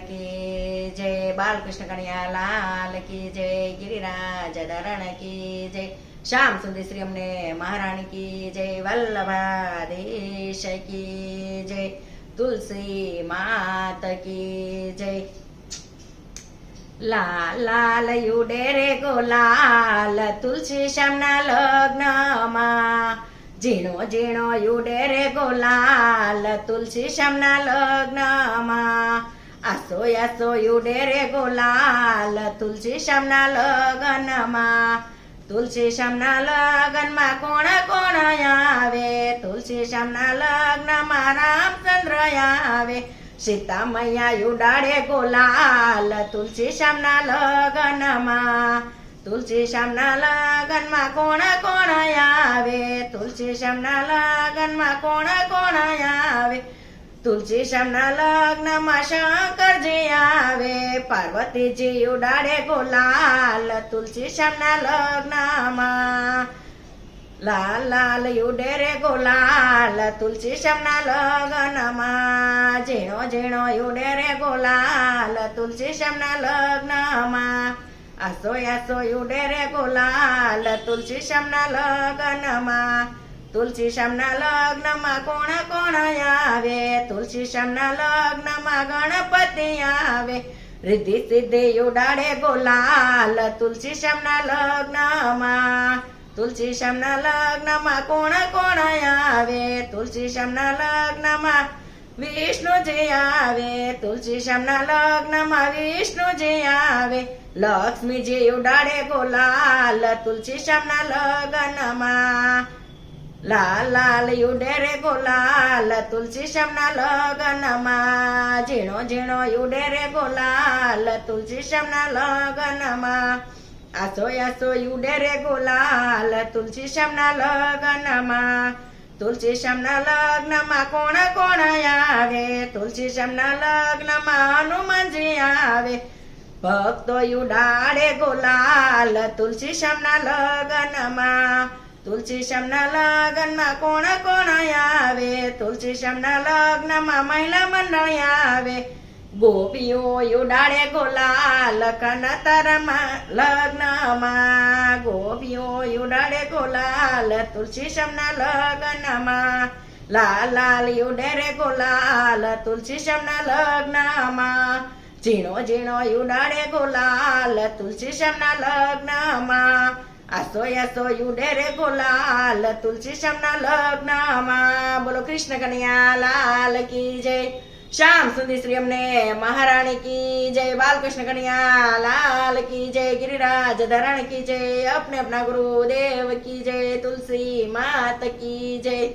કી જય બાલકૃષ્ણ કનૈયા લાલ કી જય ગિરિરાજ ધરણ કી જય શ્યામ સુંદર શ્રી અમને મહારાણી કી જય વલ્લભાધીશ કી જય તુલસી માત કી જય લાલ યુડે રે ગોલાલ તુલસી શ્યામના લગ્નમાં ઝીણો ઝીણો યુડે રે ગોલાલ તુલસી શ્યામના લગ્નમાં આસો આસો ડેરે ગોલાલ, તુલસી શ્યામના લગ્નમાં. તુલસી શ્યામના લગ્નમાં કોણ કોણ આવે? તુલસી શ્યામના લગ્નમાં રામચંદ્ર આવે. સીતા મૈયા ઉડાડે ગોલાલ, તુલસી શ્યામના લગ્નમાં. તુલસી શ્યામના લગ્નમાં કોણ કોણ આવે? તુલસી શ્યામના લગનમાં કોણ કોણ આવે? તુલસી શ્યામના લગ્નમાં શંકરજી આવે પાર્વતીજી ઉડાડે ગોલાલ તુલસી શ્યામના લગ્નમાં લાલ લાલ યુડે રે ગોલાલ તુલસી શ્યામના લગ્નમાં ઝીણો ઝીણો યુડે રે ગોલાલ તુલસી શ્યામના લગ્નમાં આસો આસો યુડે રે ગોલાલ તુલસી શ્યામના લગ્નમાં તુલસી શ્યામના લગ્નમાં કોણ કોણ આવે? તુલસી શ્યામના લગ્નમાં ગણપતિ આવે. રિદ્ધિ સિદ્ધિ ઉડાડે ગોલાલ તુલસી શ્યામના લગ્નમાં. તુલસી શ્યામના લગ્નમાં કોણ કોણ આવે? તુલસી શ્યામના લગ્નમાં વિષ્ણુજી આવે. તુલસી શ્યામના લગ્નમાં વિષ્ણુજી આવે. લક્ષ્મીજી ઉડાડે ગોલાલ તુલસી શ્યામના લગ્નમાં. લાલ લાલ યુડે રે ગોલાલ, તુલસી શ્યામના લગ્નમાં. ઝીણો ઝીણો યુડે રે ગોલાલ, તુલસી શ્યામના લગ્નમાં. આસો આસો યુડે રે ગોલાલ, તુલસી શ્યામના લગ્નમાં. તુલસી શ્યામના લગ્નમાં કોણ કોણ આવે? તુલસી શ્યામના લગ્નમાં હનુમાનજી આવે. ભક્તો યુડાડે ગોલાલ, તુલસી શ્યામના લગ્નમાં. તુલસી શ્યામના લગ્નમાં કોણ કોણ આવે? તુલસી શ્યામના લગ્નમાં મહિલા મંડળ આવે. ગોપીઓ યુડાડે ગોલાલ કનતરમાં લગ્નમાં. ગોપીઓ યુડાડે ગોલાલ તુલસી શ્યામના લગ્નમાં. લાલ લાલ યુડે ગોલાલ તુલસી શ્યામના લગ્નમાં. ઝીણો ઝીણો યુડાડે ગોલાલ તુલસી શ્યામના લગ્નમાં. આસો આસો યુડે રે ગોલાલ, તુલસી શ્યામના લગ્નમાં. બોલો કૃષ્ણ કનૈયા, લાલ કી જય. શ્યામ સુંદી શ્રી અમને, મહારાણી કી જય. બાલકૃષ્ણ કનૈયા, લાલ કી જય. ગિરિરાજ ધરણ કી જય. અપને અપના ગુરુદેવ કી જય. તુલસી માત કી જય.